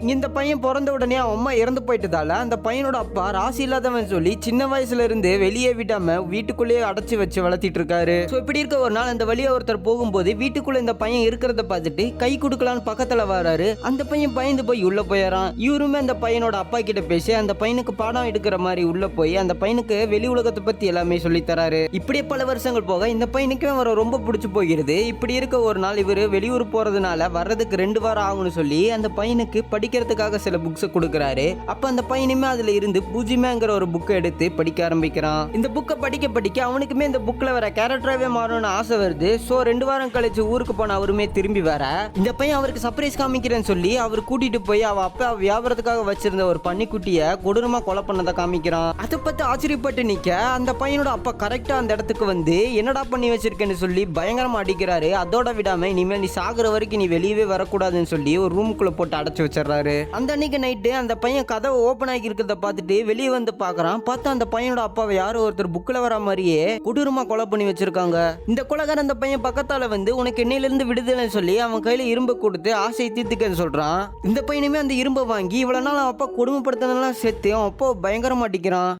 இந்த பையன் பிறந்த உடனே அவன் அம்மா இறந்து போயிட்டதால அந்த பையனோட அப்பா ராசி இல்லாதவன் சொல்லி சின்ன வயசுல இருந்து வெளியே விடாம வீட்டுக்குள்ளேயே அடைச்சு வச்சு வளர்த்திட்டு இருக்காரு. ஸோ இப்படி இருக்க ஒரு நாள் அந்த வழியா ஒருத்தர் போகும்போது வீட்டுக்குள்ள இந்த பையன் இருக்கிறத பார்த்துட்டு கை கொடுக்கலான்னு பக்கத்துல வராரு. அந்த பையன் பயந்து போய் உள்ள போயிடறான் இவருமே அந்த பையனோட அப்பா கிட்ட பேசி அந்த பையனுக்கு பாடம் எடுக்கிற மாதிரி உள்ள போய் அந்த பையனுக்கு வெளி உலகத்தை பத்தி எல்லாமே சொல்லி தராரு. இப்படியே பல வருஷங்கள் போக இந்த பையனுக்கு அவரை ரொம்ப பிடிச்சு போகிறது. இப்படி இருக்க ஒரு நாள் இவர் வெளியூர் போறதுனால வர்றதுக்கு ரெண்டு வாரம் ஆகும்னு சொல்லி அந்த பையனுக்கு படிக்கிறதுக்காக சில புக்ஸை கொடுக்குறாரு. அப்போ அந்த பையனுமே அதில் இருந்து பூஜிமேங்கிற ஒரு புக்கை எடுத்து படிக்க ஆரம்பிக்கிறான். இந்த புக்கை படிக்க படிக்க அவனுக்குமே இந்த புக்கில் வர கேரக்டராகவே மாறணும்னு ஆசை வருது. ஸோ ரெண்டு வாரம் கழிச்சு ஊருக்கு போன அவருமே திரும்பி வர. இந்த பையன் அவருக்கு சர்ப்ரைஸ் காமிக்கிறேன்னு சொல்லி அவர் கூட்டிட்டு போய் அவ அப்பா வியாபாரத்துக்காக வச்சிருந்த ஒரு பன்னிக்குட்டியை கொடூரமா கொலை பண்ணதை காமிக்கிறான். அதை பற்றி ஆச்சரியப்பட்டு நிக்க அந்த பையனோட அப்பா கரெக்டா அந்த இடத்துக்கு வந்து என்னடா பண்ணி வச்சிருக்கேன்னு சொல்லி பயங்கரமா அடிக்கிறாரு. அதோட விடாம இனிமேல் நீ சாகுற வரைக்கும் நீ வெளியவே வரக்கூடாதுன்னு சொல்லி ஒரு ரூமுக்குள்ள போட்டு அடைச்சு வச்சிடுறாரு. அந்த அன்னைக்கு நைட்டு அந்த பையன் கதவை ஓப்பன் ஆகி இருக்கிறத பார்த்துட்டு வெளியே வந்து பாக்குறான் பார்த்தா அந்த பையனோட அப்பாவை யாரோ ஒருத்தர் புக்கில் வர மாதிரியே கொடூரமா கொலை பண்ணி வச்சிருக்காங்க. இந்த கொலகார அந்த பையன் பக்கத்தால வந்து உனக்கு என்னையிலிருந்து விடுதலைன்னு சொல்லி அவன் கையில இரும்பை கொடுத்து ஆசையை தீர்த்துக்கன்னு சொல்றான். இந்த பையனுமே அந்த இரும்பை வாங்கி இவ்வளவு நாள் அவன் அப்பா கொடுமைப்படுத்தினெல்லாம் சேர்த்து அவன் அப்பா பயங்கரமா அடிக்கிறான்.